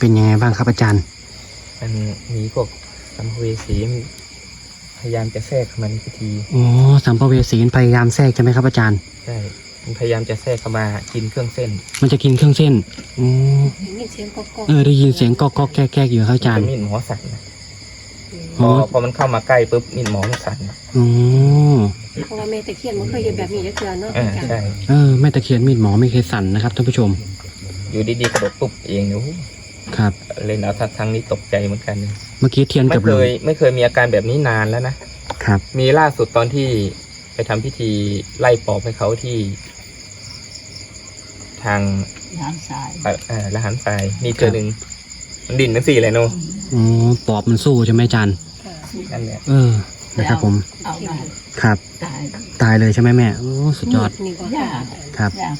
เป็นยังไงบ้างครับอาจารย์ มันมีพวกสัมภเวสีมันพยายามจะแทรกเข้ามาในพิธีอ๋อสัมภเวสีพยายามแทรกใช่ไหมครับอาจารย์ใช่มันพยายามจะแทรกเข้ามากินเครื่องเส้น มันจะกินเครื่องเส้นอ๋อได้ยินเสียงกอกเออได้ยินเสียงก๊อกก๊อกแก๊กแก๊กอยู่ครับอาจารเป็ย์นมีดหมอสั่นนะพอ๋ออพอมันเข้ามาใกล้ปุ๊บมีดหมอมันสั่นนะอ๋อๆเพราะว่าแม่ตะเคียนมันเคยเห็นแบบนี้จะเกือเนาะอ่าอาจารย์ใช่ เออแม่ตะเคียนมีดหมอไม่เคยสั่นนะครับท่านผู้ชม อยู่ดีๆกระโดดปุ๊บเองเนี่ยโอ้โห ครับ เลยนะถ้าทางนี้ตกใจเหมือนกันเลยเมื่อกี้เทียนไม่กับเคลมยไม่เคยมีอาการแบบนี้นานแล้วนะ ครับ มีล่าสุดตอนที่ไปทำพิธีไล่ปอบให้เขาที่ ทางน้ำทรายเอ่อเอ่อละหันทรายมีเธอหนึ่งมันดิ่นทั้งสี่เลยเนาะอ๋อปอบมันสู้ใช่ไหมอาจารย์ค่ะนั่นแหละเออ นะครับผม เอาหน่อยครับ ตายตายเลยใช่ไหมแม่โอ้สุดยอด นี่ก็ยากครับ ยาก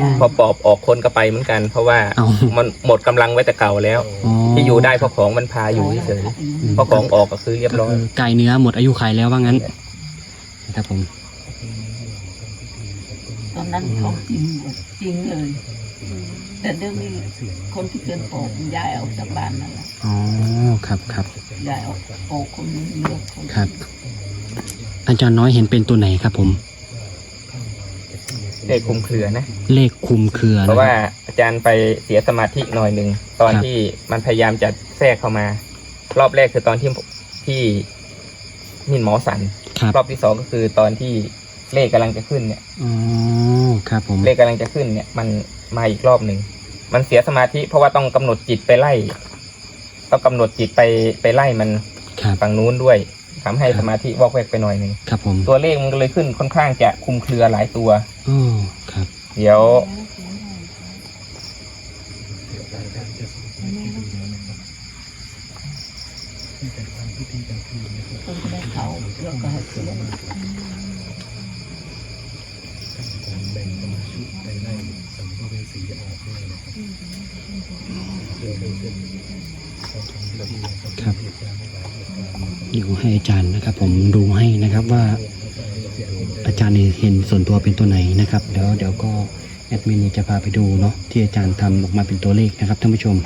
ยากพอปอบออกคนก็ไปเหมือนกัน เพราะว่าเอา มันหมดกำลังไว้แต่เก่าแล้วอ๋อที่อยู่ได้เพราะของมันพาอยู่เฉยๆพอของออกก็คือเรียบร้อย ก็คือไก่เนื้อหมดอายุขัยแล้วว่างั้นนะครับผม ตอนนั้นเขาจริงหมดจริงเลย แต่เรื่องนี้คนที่เป็นโอกย้ายออกจากบ้านนั่นแหละอ๋อครับครับย้ายออกโอกคนนึงเลือกคนครับ อาจารย์น้อยเห็นเป็นตัวไหนครับผม เลขคลุมเครือนะ เลขคุมเครือเพนะราะคว่ารับอาจารย์ไปเสียสมาธิหน่อยหนึ่งตอนครับที่มันพยายามจะแทรกเข้ามา รอบแรกคือตอนที่ที่มินหมอสันครับรอบที่สองก็คือตอนที่เลขกำลังจะขึ้นเนี่ยอ๋อครับผมเลขกำลังจะขึ้นเนี่ยมัน มาอีกรอบหนึ่งมันเสียสมาธิ เพราะว่าต้องกำหนดจิตไปไล่ต้องกำหนดจิตไปไปไล่มันครับฝั่งนู้นด้วยทำให้ครับสมาธิวอกแวกไปหน่อยหนึ่งครับผมตัวเลขมันก็เลยขึ้นค่อนข้างจะคลุมเครือหลายตัวอ๋อครับ เดี๋ยวคนที่ได้เขาแล้วก็ให้เสีย ครับเดี๋ยวให้อาจารย์นะครับ ผมดูให้นะครับว่า อาจารย์เห็นส่วนตัวเป็นตัวไหนนะครับ เดี๋ยวเดี๋ยวก็แอดมินจะพาไปดูเนาะที่อาจารย์ทำออกมาเป็นตัวเลขนะครับท่านผู้ชม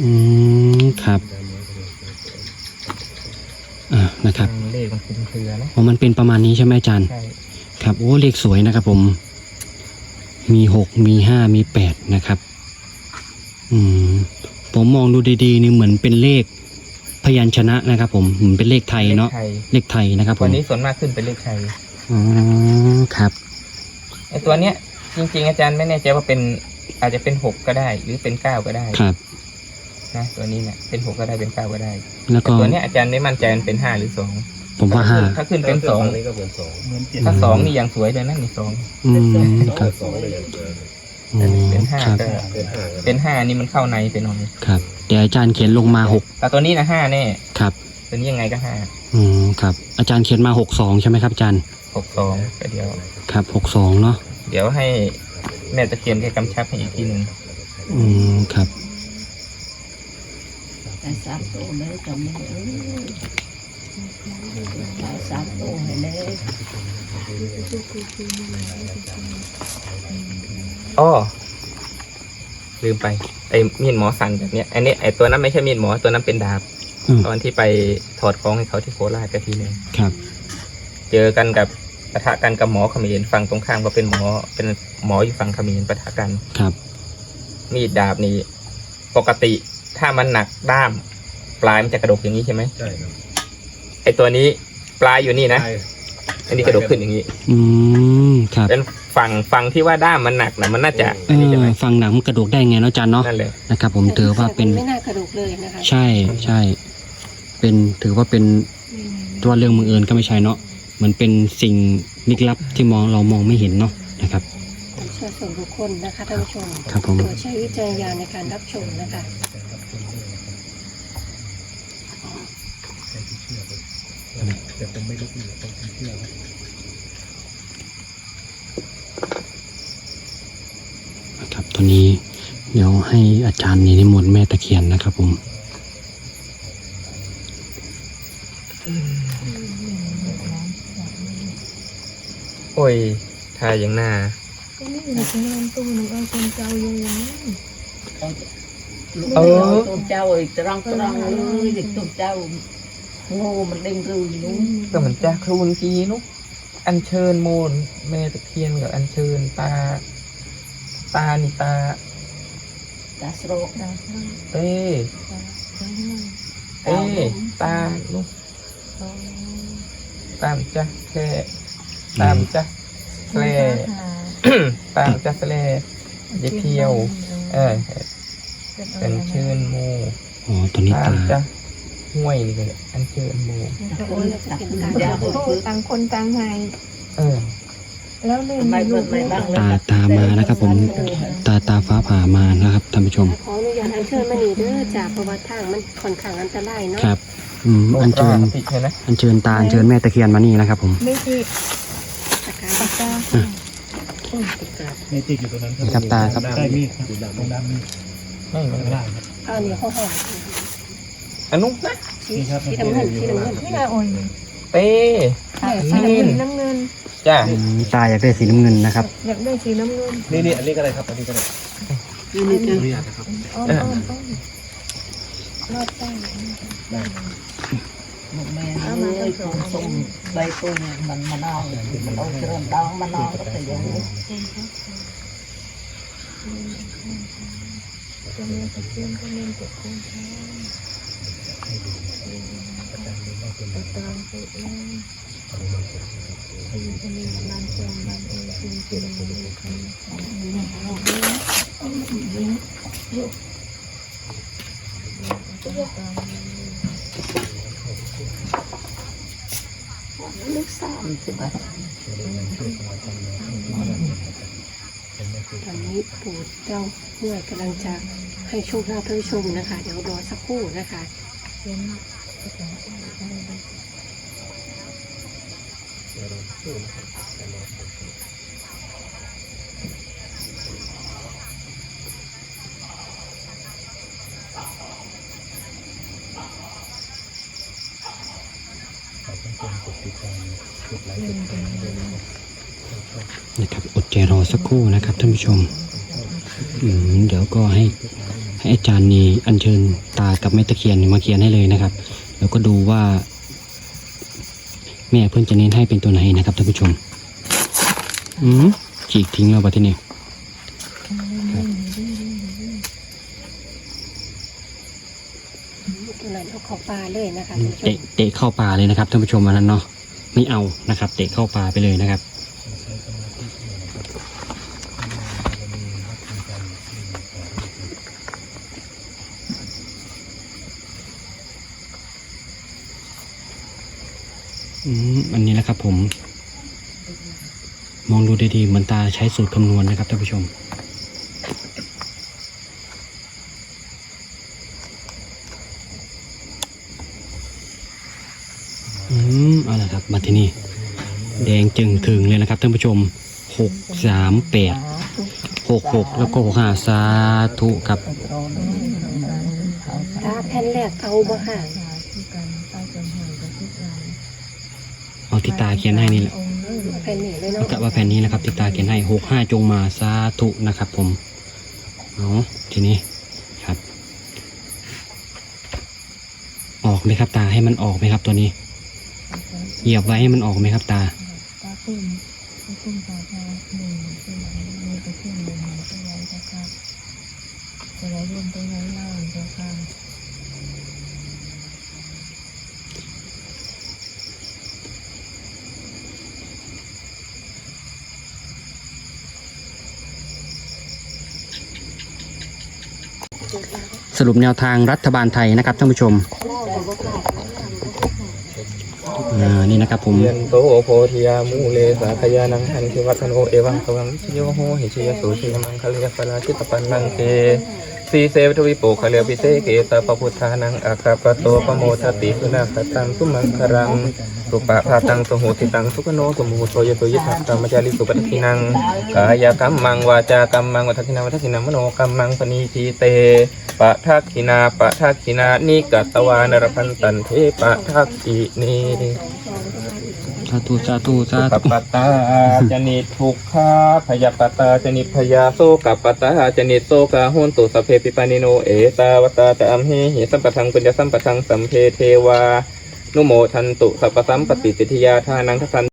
อืมครับอ่านะครับเลขมันคลุมเครือนะอ๋อมันเป็นประมาณนี้ใช่ไหมอาจารย์ใช่ครับโอ้เลขสวยนะครับ ผม มีหกมีห้ามีแปดนะครับ อืมผมมองดูดีๆนี่เหมือนเป็นเลขพยัญชนะนะครับ ผมเหมือนเป็นเลขไทยเนาะลขไทยเลขไทยนะครับ ผวันมนี้ส่วนมากขึ้นเป็นเลขไทยอ๋อครับ ไอตัวเนี้ยจริง ๆ อาจารย์ไม่แน่ใจว่าเป็นอาจจะเป็นหกก็ได้ หรือเป็นเก้าก็ได้ ครับ นะตัวนี้เนี่ยเป็นหกก็ได้เป็นเก้าก็ได้แล้วแต่ก็ตัวเนี้ยอาจารย์ไม่มั่นใจมันเป็นห้าหรือสองผมว่าห้าถ้าขึ้นเป็นสองนี่ก็เหมือนสองถ้าสองนี่อย่างสวยเลยนะนี่สองอืมครับสองเลยอย่างเดิมอ๋อเป็นห้าครับ ก็เป็นห้ากันเป็นห้านี่มันเข้าในไปหน่อยครับแต่อาจารย์เขียนลงมาหกแต่ตัวนี้นะห้าแน่ครับ ตัวนี้ยังไงก็ห้าอืมครับ อาจารย์เขียนมาหกสองใช่ไหมครับอาจารย์หกสองก็เดี๋ยว ครับหกสองเนาะเดี๋ยวให้แม่ตะเคียนแกกำชับให้อีกทีหนึ่งอืมครับ แต่สามตัวเลยจำไม่เอ้ยเอาสามตัวให้เลยอ้อลืมไปไอ้มีดหมอสั่นแบบเนี้ยอันนี้ไอ้ตัวนั้นไม่ใช่มีดหมอตัวนั้นเป็นดาบ อืมตอนที่ไปถอดของให้เขาที่โคราชก็ทีหนึงครับ เจอกันกับปะทะกันกับหมอเขมรฝั่งตรงข้ามก็เป็นหมอเป็นหมออยู่ฝั่งเขมรปะทะกัน ครับ มีดดาบนี้ปกติ ถ้ามันหนักด้าม ปลายมันจะกระดกอย่างนี้ใช่ไหมใช่ครับไอตัวนี้ปลายอยู่นี่นะ ใช่อันนี้กระดกขึ้นอย่างนี้อืมครับเป็นฝั่งฝั่งที่ว่าด้ามมันหนักนะมันน่าจะเออันนี้ใช่ไหมอฟังหนังมันกระโดดได้ไงเนาะอาจารย์เนาะนั่นเลยนะครับ ผมถือว่าเป็นไม่น่ากระดูกเลยนะคะใช่ใช่เป็นถือว่าเป็นตัวเรื่องมือเอิญก็ไม่ใช่เนาะเหมือนเป็นสิ่งลึกลับที่มองเรามองไม่เห็นเนาะนะครับเชื่อส่วนบุคคลนะคะท่านผู้ชมครับผม โปรดใช้วิจารณญาณในการรับชมนะคะ แต่ผมไม่ลุกอยู่ตรงเที่ยวนะครับตอนนี้เดี๋ยวให้อาจารย์นี่นิมนต์แม่ตะเคียนนะครับผมโอ้ยทายอย่างหน้าก็ไม่ห็นจะนอนตู้หนูเอาคนเจ้าอยู่อนั้เออตุ้มเจ้าอีกตรังตรังเลยตุ้มเจ้า โง่มันเด้งรื้อนู้นก็เหมือนจ้าครูนกีนุกอัญเชิญโมนแม่ตะเคียนกับอัญเชิญตา ตานี่ตาตาสโรกดาวข้างเอ้ดาวข้างเอ้ตาลูกตามจ้ะแค่ตามจ้ะแคลตามจ้ะแคลอย่าเที่ยว เออเป็นเชิญโมอ๋อตัวนี้ตาตามจ้ะ ห้วยนี่ก็เลยอัญเชิญโมจะโอนแล้วจะเป็นการยาจับเปิดโทเปิษดต่างคนต่างหายเออ แล้วเล่นไม่ลูเปิกดไม่บ้างเลยตาตามานะครับ ผมตาตาฟ้าผ่ามานะครับท่านผู้ชม ขออนุญาตอัญเชิญมานี่เด้อจากประวัติทางมันค่อนข้างอันตรายเนาะครับอืมโลอัญกเชิราญติใช่ไหมอัญเชิญตาอัญเชิญแม่ตะเคียนมานี่นะครับ ผมไม่จีตะการปากกาเมจิกอยู่ตรงนั้นครับตาครับได้มีดครับตรงด้านมีดไม่ไม่ข้างล่างครับเอาเนี่ยห้องห้อง อนุนะที่ที่น้ำเงินที่น้ำเงินนี่นายโอ้ยเต้สีน้ำเงินน้ำเงินจ้ะอืมตาอยากได้สีน้ำเงินนะครับ อยากได้สีน้ำเงินนี่นี่อันนี้ก็ได้ครับอันนี้ก็ได้ขออนุญาตนะครับอ้อมอ้อมอ้อมรอดใต้แม่เลยคงส่งใบตุ้งมันมานองมันเอาเจริญดองมานองก็แต่ยังจะมีตะเกียงก็เล่นกับคน ท้องตะตางไปแล้วไปอยู่ที่นี่ร้านจองร้านเองจริงจริงเลยค่ะลูกสาวใช่ไหมตอนนี้ปู่เจ้าเมื่อกำลังจะให้โชคลาภท่านผู้ชมนะคะ เดี๋ยวรอสักครู่นะคะ นะครับอดใจรอสักครู่นะครับท่านผู้ชมอืมเดี๋ยวก็ให้ ให้อาจารย์นี่อัญเชิญตากับแม่ตะเคียนมาเขียนให้เลยนะครับ แล้วก็ดูว่า แม่เพื่อนจะเน้นให้เป็นตัวไหนนะครับท่านผู้ชม อืมฉีกทิ้งแล้วปะที่นี่ตัวนั้นเอาเขอปลาเลยนะคะท่านผู้ชเตะมเตะเข้าป่าเลยนะครับท่านผู้ชมวันนั้นเนาะไม่เอานะครับ เตะเข้าป่าไปเลยนะครับ อันนี้แหละครับผม มองดูดีๆเหมือนตาใช้สูตรคำนวณนะครับท่านผู้ชมอืมเอาละครับมาที่นี่ แดงจึงถึงเลยนะครับท่านผู้ชมหกสามแปดหกหกแล้วก็หกห้าสาธุครับถ้าแผ่นแรกเอาบ่ค่ะ ที่ตาเขียนให้นี่แหละแผ่นนี้เลยเอาเนาะกะว่าแผ่นนี้นะครับที่ตาเขียนให้หกห้าจงมาสาธุนะครับ ผมเอาทีนี้ครับ ออกไหมครับตาให้มันออกไหมครับตัวนี้ เหยียบไว้ให้มันออกไหมครับตาตาปุ่มตาปุ่มตาตาหนึ่งที่ไหนมีตะเกียงหนึ่งตัวใหญ่ตะครับตัวใหญ่รวมตัวใหญ่ล่างตัวข้าง สรุปแนวทางรัฐบาลไทยนะครับท่านผู้ชมอ่านี่นะครับผม เยนโตโพธิยามูเลสาขยานังหันทิวัฒโนเอวังสวังชิโยโหหิชยสุชิมังคะเลียฟลาชิตปันนังเกสีเสวทวิปุคะเลปิเตเกสะปพุทธานังอาคาปะโตปโมทติสุนาคตังสุมังครังตุปะพาตังสโหติตังสุขโนสมุโตยโตยิทัตตามจาริสุปัตถินังกายกรรมมังวาจากรรมมังวัฏกินังวัฏกินังมโนกรรมมังปณีทีเตปะทักขินาปะทักขินานิกัตตวานรพันตันเทปะทักขินีสาธุสาธุสาธุปตาจนิทุกขาพยาปตาจนิพยาโซกับปตาจนิโซกาหุนตุสเพปิปานิโนเอตาวตาตามเฮหิสัมปทังปัญญสัมปทังสัมเพเทวา นุโมทันตุสัพพสัมปติสิทธิยาทานังทัสัน